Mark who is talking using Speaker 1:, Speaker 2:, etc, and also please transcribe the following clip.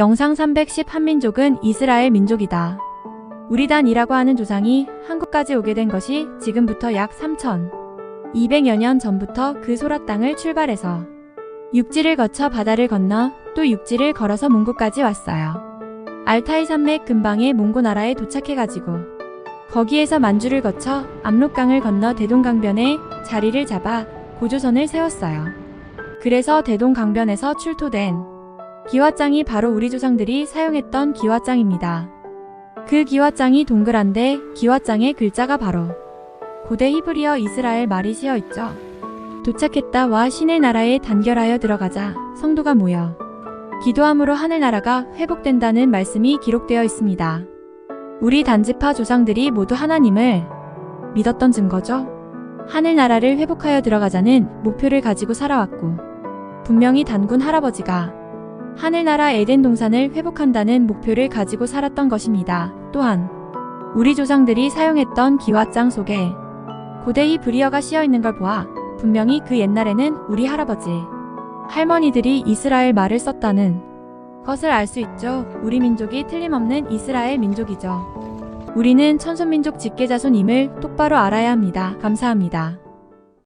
Speaker 1: 영상 310 한민족은 이스라엘 민족이다. 우리단이라고 하는 조상이 한국까지 오게 된 것이 지금부터 약 3,200여 년 전부터 그 소라 땅을 출발해서 육지를 거쳐 바다를 건너 또 육지를 걸어서 몽고까지 왔어요. 알타이 산맥 근방의 몽고 나라에 도착해가지고 거기에서 만주를 거쳐 압록강을 건너 대동강변에 자리를 잡아 고조선을 세웠어요. 그래서 대동강변에서 출토된 기와장이 바로 우리 조상들이 사용했던 기와장입니다. 그 기와장이 동그란데 기와장의 글자가 바로 고대 히브리어 이스라엘 말이 씌어 있죠. 도착했다 와 신의 나라에 단결하여 들어가자 성도가 모여 기도함으로 하늘나라가 회복된다는 말씀이 기록되어 있습니다. 우리 단지파 조상들이 모두 하나님을 믿었던 증거죠. 하늘나라를 회복하여 들어가자는 목표를 가지고 살아왔고 분명히 단군 할아버지가 하늘나라 에덴 동산을 회복한다는 목표를 가지고 살았던 것입니다. 또한 우리 조상들이 사용했던 기와장 속에 고대 히브리어가 씌어 있는 걸 보아 분명히 그 옛날에는 우리 할아버지, 할머니들이 이스라엘 말을 썼다는 것을 알 수 있죠. 우리 민족이 틀림없는 이스라엘 민족이죠. 우리는 천손민족 직계자손임을 똑바로 알아야 합니다. 감사합니다.